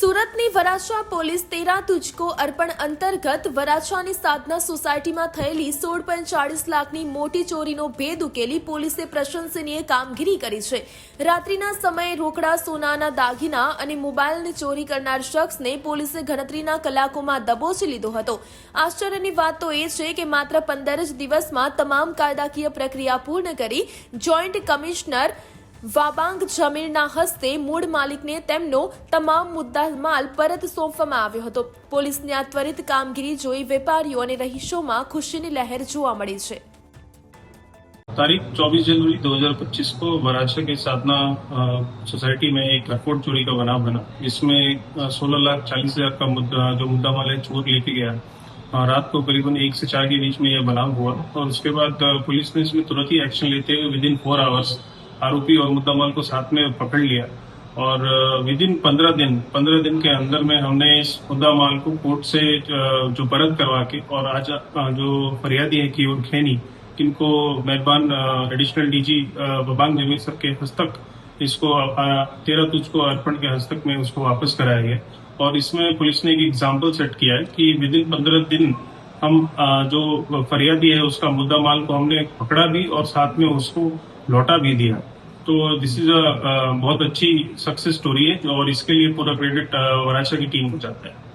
સુરતની વરાછા પોલીસ તેરા તુજકો અર્પણ અંતર્ગત વરાછાની સાધના સોસાયટીમાં થયેલી સોળ પોઈન્ટ ચાળીસ લાખની મોટી ચોરીનો ભેદ ઉકેલી પોલીસે પ્રશંસનીય કામગીરી કરી છે રાત્રિના સમયે રોકડા સોનાના દાગીના અને મોબાઈલની ચોરી કરનાર શખ્સને પોલીસે ગણતરીના કલાકોમાં દબોચી લીધો હતો આશ્ચર્યની વાત તો એ છે કે માત્ર પંદર જ દિવસમાં તમામ કાયદાકીય પ્રક્રિયા પૂર્ણ કરી જોઈન્ટ કમિશનર बाबांग जमीरना हस्ते मूड़ मालिक ने તેમનો તમામ મુદ્દામાલ પરત સોંપવામાં આવ્યો હતો પોલીસ ની આ ત્વરિત કામગીરી જોઈ વેપારીઓ અને રહીશોમાં ખુશીની લહેર જોવા મળી છે તારીખ 24 જાન્યુઆરી 2025 કો મરાછા કે સાતના સોસાયટી મે એક લકડાટ ચોરીનો બનાવ બન્યો છે જેમાં 16 લાખ 40000 કા મુદ્દા જે મુદ્દામાલ ચોર લેટી ગયા રાત કો આસપાસ 1 થી 4 ની બીચ મે આ બલાવ ہوا તો اس کے બાદ પોલીસ ને اس મે તરત ही एक्शन लेते विद इन 4 અવર્સ आरोपी और मुद्दामाल को साथ में पकड़ लिया और विद इन पंद्रह दिन पंद्रह दिन के अंदर में हमने इस मुद्दा माल को कोर्ट से जो बरद करवा के और आज जो फरियादी है की और खैनी इनको मेहरबान एडिशनल डीजी बबांग जमीर सर के हस्तक इसको तेरह तुझ को अर्पण के हस्तक में उसको वापस कराया गया और इसमें पुलिस ने एक एग्जाम्पल सेट किया है कि विद इन पंद्रह दिन हम जो फरियादी है उसका मुद्दा माल को हमने पकड़ा भी और साथ में उसको लौटा भी दिया तो दिस इज अ बहुत अच्छी सक्सेस स्टोरी है और इसके लिए पूरा क्रेडिट uh, वराशा की टीम को जाता है